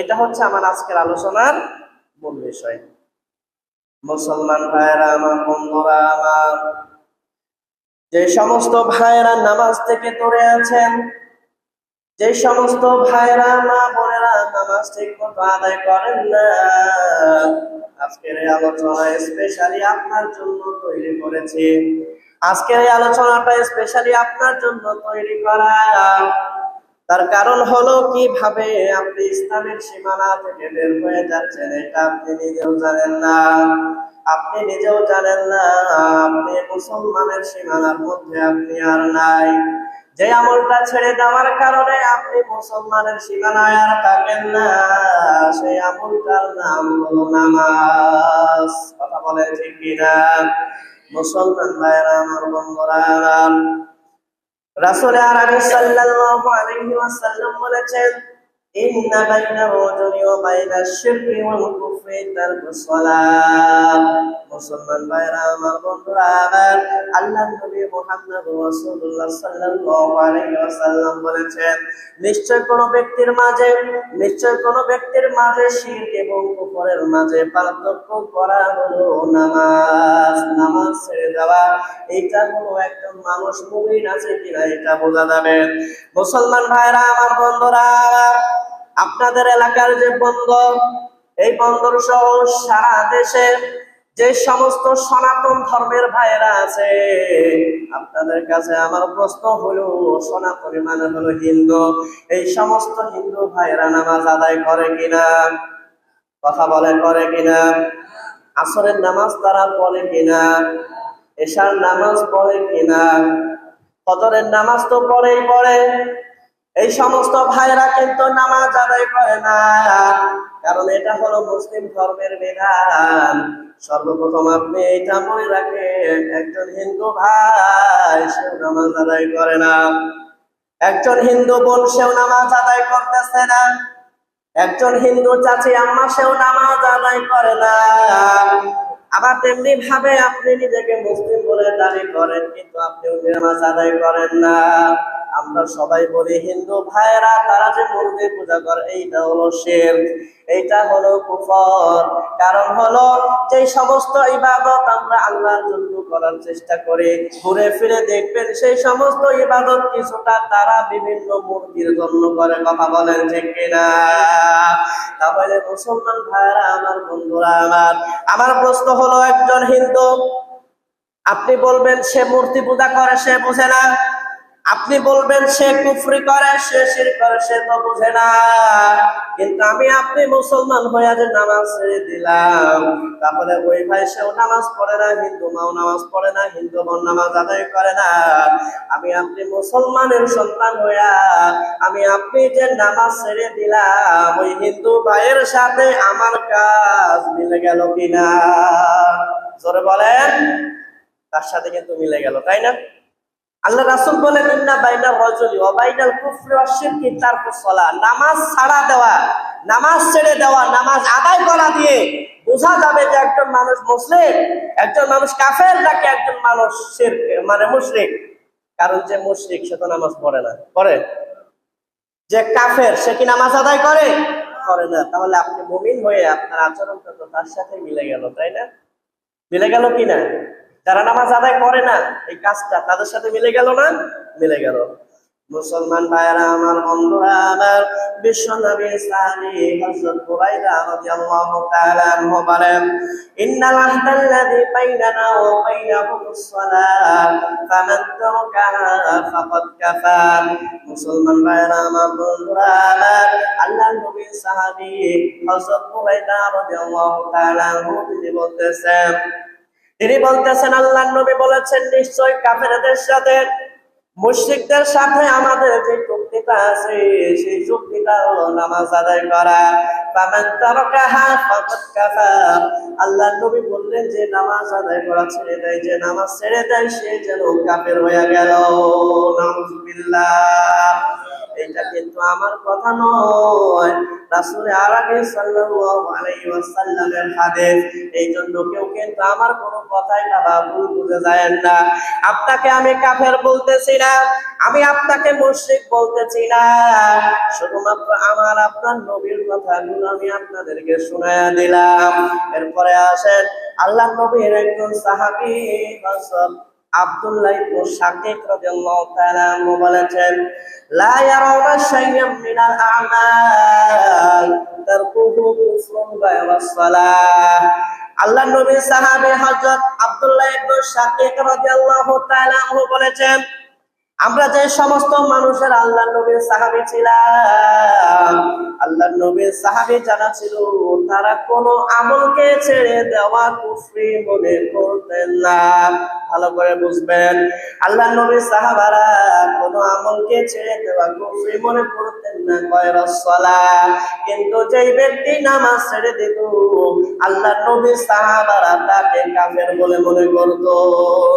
এটা হচ্ছে আমার আজকের আলোচনার মূল বিষয়। মুসলমান ভাইরা আমার বন্ধুরা, আমার যে সমস্ত ভাইরা নামাজ থেকে দূরে আছেন, যে সমস্ত ভাইরা মা বোনেরা নামাজ ঠিক মতো আদায় করেন না, আজকের এই আলোচনা স্পেশালি আপনার জন্য তৈরি করেছি। আজকের এই আলোচনাটা স্পেশালি আপনার জন্য তৈরি করা। তার কারণ হলো কীভাবে আপনি ইসলামের সীমানা থেকে বের হয়ে যাচ্ছেন, এটা আপনি নিজেও জানেন না। আপনি নিজেও জানেন না, আপনি মুসলমানের সীমানার মধ্যে আপনি আর নাই। যে আমলটা ছেড়ে দেওয়ার কারণে আপনি মুসলমানের সীমানায় আর থাকেন না, সেই আমলটার নাম হলো নামাজ। কথা বলে ঠিক কিনা? মুসলমান ভাইরা আমার বন্ধুরা রাসূল আরবি সাল্লাল্লাহু আলাইহি ওয়াসাল্লাম বলেছেন রাজুলি ওয়া বাইনাশ শিরকি ওয়াল কুফরি তারকুস সালাত মুসলমান ভাইরা আমার বন্ধুরা আমার আল্লাহ নবী মুহাম্মদ রাসূলুল্লাহ সাল্লাল্লাহু আলাইহি ওয়াসাল্লাম বলেছেন, নিশ্চয় কোন ব্যক্তির মাঝে, নিশ্চয় কোন ব্যক্তির মাঝে শিরক এবং কুফরের মাঝে পার্থক্য করা হলো নামাজ। নামাজ ছেড়ে দেওয়া এটা হলো একজন মানুষ মুমিন আছে কিনা এটা বোঝা যাবে। মুসলমান ভাইরা, আমার বন্ধুরা আপনাদের এলাকার যে বন্দর, এই বন্দর সহ সারা দেশে যে সমস্ত সনাতন ধর্মের ভাইরা আছে, আপনাদের কাছে আমার প্রশ্ন হলো সনাতনী মানে হলো হিন্দু, এই সমস্ত হিন্দু ভাইরা নামাজ আদায় করে কিনা? কথা বলে করে কিনা? আসরের নামাজ তারা পড়ে কিনা? এশার নামাজ পড়ে কিনা? ফজরের নামাজ তো পড়েই পড়ে। এই সমস্ত ভাইরা কিন্তু নামাজ আদায় করে না, কারণ এটা হলো মুসলিম ধর্মের বিধান। সর্বপ্রথম আপনি এইটা মনে রাখেন, একজন হিন্দু ভাই সেও নামাজ আদায় করে না। একজন হিন্দু বোন সেও নামাজ আদায় করতেছে না। একজন হিন্দু চাচি আম্মা সেও নামাজ আদায় করে না। আবার তেমনি ভাবে আপনি নিজেকে মুসলিম বলে দাবি করেন, কিন্তু আপনি নামাজ আদায় করেন না। আমরা সবাই বলি, হিন্দু ভাইয়েরা, তারা যে মূর্তি পূজা করে, এইটা হলো শের, এইটা হলো কুফর। কারণ হলো যে সমস্ত ইবাদত আমরা আল্লাহর জন্য করার চেষ্টা করি, ঘুরে ফিরে দেখবেন সেই সমস্ত ইবাদত কিছুটা তারা বিভিন্ন মূর্তির জন্য করে। কথা বলেন ঠিক কিনা? তাহলে মুসলমান ভাইরা আমার বন্ধুরা, আমার আমার প্রশ্ন হলো একজন হিন্দু, আপনি বলবেন সে মূর্তি পূজা করে, সে বোঝে না। আপনি বলবেন, সে কুফরি করে, সে শির করে, সে তো বুঝে না। কিন্তু আমি আপনি মুসলমান হয়ে যে নামাজ ছেড়ে দিলাম, তাহলে ওই ভাই সেও নামাজ পড়ে না, হিন্দু মাও নামাজ পড়ে না, হিন্দু বোন নামাজ আদায় করে না। আমি আপনি মুসলমানের সন্তান হইয়া, আমি আপনি যে নামাজ ছেড়ে দিলাম, ওই হিন্দু ভাইয়ের সাথে আমার কাজ মিলে গেল কিনা? জোরে বলেন, তার সাথে কিন্তু মিলে গেল, তাই না? আল্লাহ রাসুল বলেন, ইন্না বাইনা রাজুলি সালাহ নামাজ ছাড়া দেওয়া, নামাজ ছেড়ে দেওয়া, নামাজ আদায় করা দিয়ে বোঝা যাবে যে একজন মানুষ মুসলিম, একজন মানুষ কাফের নাকি একজন মানুষ শিরক মানে মুশরিক। কারণ যে মুশরিক, সে তো নামাজ পড়ে না। পড়ে? যে কাফের, সে কি নামাজ আদায় করে? করে না। তাহলে আপনি মুমিন হয়ে আপনার আচরণটা তো তার সাথে মিলে গেল, তাই না? মিলে গেল কি না? যারা নামাজ আদায় করে না, এই কাজটা তাদের সাথে মিলে গেল না? মিলে গেল। মুসলমান ভাইরা আমার বন্ধুরা, আমার বিশ্ব সাহাবী হযরত বুরাইদা রাদিয়াল্লাহু তাআলা আনহু বলেন, ইন্নাল আহদাল্লাযী বাইনানা ওয়া বাইনাহুমুস সালাত, ফামান ফাকাদ কাফার মুসলমান ভাইরা আমার বন্ধুরা, আমার আল্লাহর নবী সাহাবী হযরত বুরাইদা রাদিয়াল্লাহু তাআলা আনহু, তিনি তিনি বলতেছেন, আল্লাহ নবী বলেছেন নিশ্চয় কাফেরদের সাথে মুশরিকদের সাথে আমাদের যে চুক্তিটা আছে, সেই চুক্তিটা হলো নামাজ আদায় করা। আল্লাহ নবী বললেন যে, নামাজ আদায় করা ছেড়ে দেয়, যে নামাজ ছেড়ে দেয়, সে যেন কাফের হয়ে গেল। নাউজুবিল্লাহ। এটা কিন্তু আমার কথা নয়। রাসূল আরবি সাল্লাল্লাহু আলাইহি ওয়াসাল্লামের হাদিস এই জন্য কেউ কিন্তু আমার কোনো কথাই বাবা ভুল বুঝে যায় না। আপনাকে আমি কাফের বলতেছি না, আমি আপনাকে মুশরিক বলতেছি না। শুধুমাত্র আমার, আপনার নবীর কথাগুলো আমি আপনাদেরকে শোনায়া দিলাম। এরপরে আসেন, আল্লাহ নবীর একজন সাহাবী আব্দুল্লাহ ইবনে শাকিক রাদিয়াল্লাহু তাআলা বলেছেন লা يرون شيئا من আ'মাল تركه كفر غير সালাহ। আল্লাহ নবী সাহাবী হযরত আব্দুল্লাহ ইবনে শাকিক রাদিয়াল্লাহু তাআলা বলেছেন, আমরা যে সমস্ত মানুষের আল্লাহ নবীর সাহাবী ছিলাম আল্লাহ নবীর সাহাবী জানা ছিল, তারা কোন আমলকে ছেড়ে দেওয়া কুফরি মনে করতেন না। ভালো করে বুঝবেন আল্লাহ নবীর সাহাবারা কোন আমলকে ছেড়ে দেওয়া কুফরি মনে করতেন না কয়রাস সালাহ। কিন্তু যেই ব্যক্তি নামাজ ছেড়ে দিত আল্লাহ নবীর সাহাবারা তাকে কাফের বলে মনে করতো।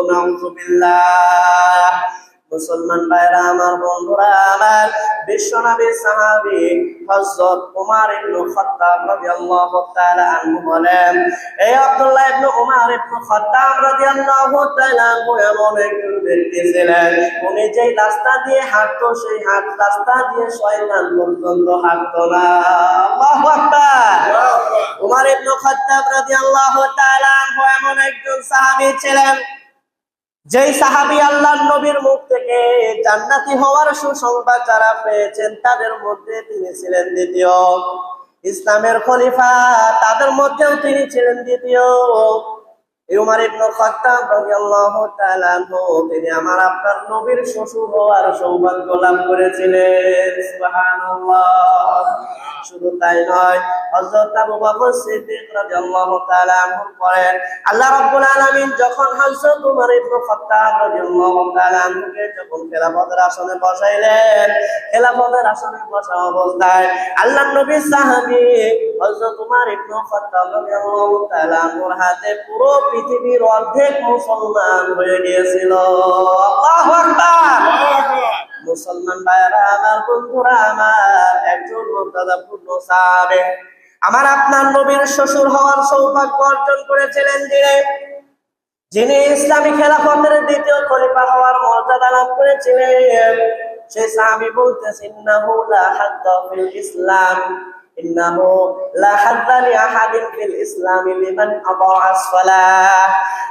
নাউজুবিল্লাহ। মুসলমান ভাইরা আমার বন্ধুরা আমার বিশ্বনবী সাহাবী হযরত ওমর ইবনে খাত্তাব রাদিয়াল্লাহু তাআলা আনহু বলেন এই আব্দুল্লাহ ইবনে ওমর ইবনে খাত্তাব রাদিয়াল্লাহু তাআলা আনহু এমন একজন ব্যক্তি ছিলেন উনি যেই রাস্তা দিয়ে হাঁটতো সেই হাত রাস্তা দিয়ে শয়তান পর্যন্ত হাঁটতো না। আল্লাহু আকবার! ওমর ইবনে খাত্তাব রাদিয়াল্লাহু তাআলা আনহু এমন একজন সাহাবী ছিলেন যেই সাহাবী আল্লাহ নবীর মুখ থেকে জান্নাতি হওয়ার সুসংবাদ যারা পেয়েছেন, তাদের মধ্যে তিনি ছিলেন দ্বিতীয়। ইসলামের খলিফা, তাদের মধ্যেও তিনি ছিলেন দ্বিতীয়। তিনি আমার আপনার নবীর করেছিলেন। শুধু তাই নয় হযরত আবু বকর সিদ্দিক রাদিয়াল্লাহু তাআলা আনহু আল্লাহ রাব্বুল আলামিন যখন হযরত উমর ইবনে খাত্তাব রাদিয়াল্লাহু তাআলা আনহুকে যখন খেলাফতের আসনে বসাইলেন, খেলাফতের আসনে বসা অবস্থায় আল্লাহর নবী সাহাবী হযরত উমর ইবনে খাত্তাব রাদিয়াল্লাহু তাআলা আনহুর হাতে পুরো পৃথিবীর অর্ধেক মুসলমান হয়ে গিয়েছিল। আল্লাহু আকবার! মুসলমান ভাইরা আমার বন্ধুরা, আমার একজন মর্যাদাপূর্ণ সাহাবে। আমার আপনার নবীর শ্বশুর হওয়ার সৌভাগ্য অর্জন করেছিলেন যিনি যিনি ইসলামী খেলাফতের দ্বিতীয় খলিফা হওয়ার মর্যাদা লাভ করেছিলেন। সে সাহাবি বলতেছেন না হুলা হাদ্দ ইসলাম।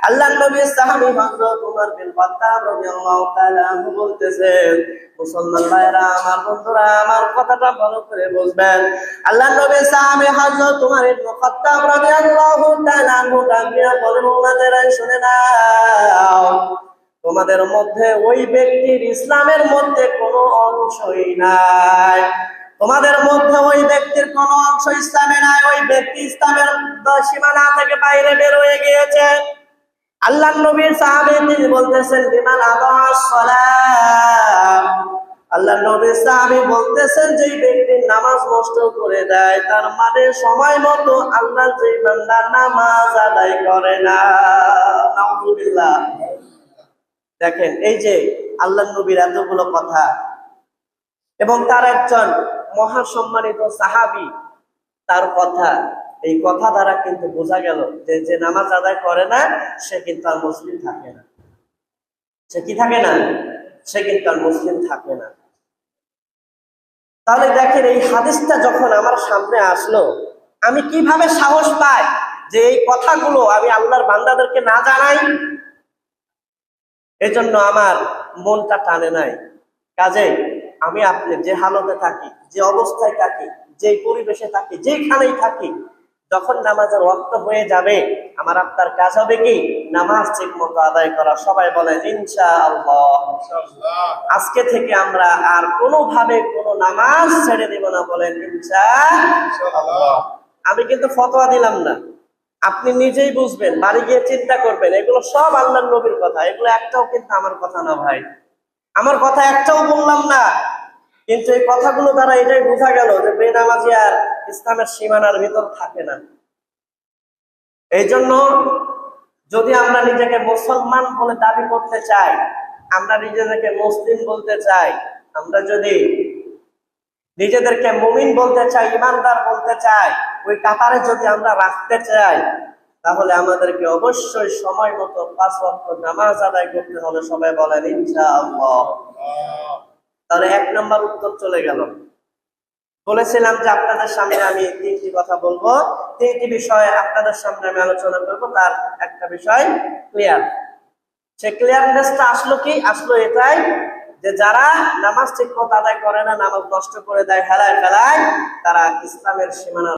আল্লাহর নবী সাহাবী হযরত উমর বিন খাত্তাব রাদিয়াল্লাহু তাআলা বলতেছেন আমার বন্ধুরা, আমার কথাটা ভালো করে বুঝবেন। নবী সাহাবী হযরত উমর ইবনে খাত্তাব রাদিয়াল্লাহু তাআলা বলেন শুনে নাও, তোমাদের মধ্যে ওই ব্যক্তির ইসলামের মধ্যে কোনো অংশই নাই। তোমাদের মধ্যে ওই ব্যক্তির কোন অংশ ইসলামে নাই, ওই ব্যক্তি ইসলামের সীমানা থেকে বাইরে বের হয়ে গিয়েছে। আল্লাহ নবীর সাহাবী তিনি বলতেছেন, বিমান আল্লাহ নবীর সাহাবী বলতেছেন যে ব্যক্তি নামাজ নষ্ট করে দেয়, তার মানে সময় মতো আল্লাহ যে বান্দা নামাজ আদায় করে না। দেখেন, এই যে আল্লাহ নবীর এতগুলো কথা, এবং তার একজন মহা সম্মানিত সাহাবী, তার কথা, এই কথা দ্বারা কিন্তু বোঝা গেল যে যে নামাজ আদায় করে না, সে কিন্তু আর মুসলিম থাকে না। সে কি থাকে না? সে কিন্তু আর মুসলিম থাকে না। তাহলে দেখেন এই হাদিসটা যখন আমার সামনে আসলো, আমি কীভাবে সাহস পাই যে এই কথাগুলো আমি আল্লাহর বান্দাদেরকে না জানাই? এজন্য আমার মনটা টানে নাই। কাজেই আমি আপনি যে হালতে থাকি যে অবস্থায় থাকি যে পরিবেশে থাকি যেখানেই থাকি যখন নামাজের ওয়াক্ত হয়ে যাবে আমার আপনার কাজ হবে কি? নামাজ ঠিক মতো আদায় করা। সবাই বলেন ইনশাআল্লাহ। আজকে থেকে আমরা আর কোনোভাবে কোনো নামাজ ছেড়ে দেব না বলেন ইনশাআল্লাহ। আমি কিন্তু ফতোয়া দিলাম না। আপনি নিজেই বুঝবেন বাড়ি গিয়ে চিন্তা করবেন এগুলো সব আল্লাহ নবীর কথা এগুলো একটাও কিন্তু আমার কথা না ভাই। আমার কথা একটাও বললাম না। কিন্তু এই কথাগুলো দ্বারা এটাই বোঝা গেল যে বেনামাজি আর ইসলামের সীমানার ভিতর থাকে না। এই জন্য যদি আমরা নিজেকে মুসলমান বলে দাবি করতে চাই, আমরা নিজেদেরকে মুসলিম বলতে চাই, আমরা যদি নিজেদেরকে মুমিন বলতে চাই, ইমানদার বলতে চাই, ওই কাতারে যদি আমরা রাখতে চাই, তাহলে আমাদেরকে অবশ্যই সময় মতো পাঁচ ওয়াক্ত নামাজ আদায় করতে হবে সবাই বলেন, ইনশাআল্লাহ। তাহলে এক নম্বর উত্তর চলে গেল। বলেছিলাম যে আপনাদের সামনে আমি তিনটি কথা বলব। তিনটি বিষয়ে আপনাদের সামনে আমি আলোচনা করব, তার একটা বিষয় ক্লিয়ার সে ক্লিয়ারনেসটা আসলো কি? আসলো এটাই যে যারা নামাজ ঠিক মতো আদায় করে না, নামাজ নষ্ট করে দেয়, হেলায় ফেলায়, তারা ইসলামের সীমানা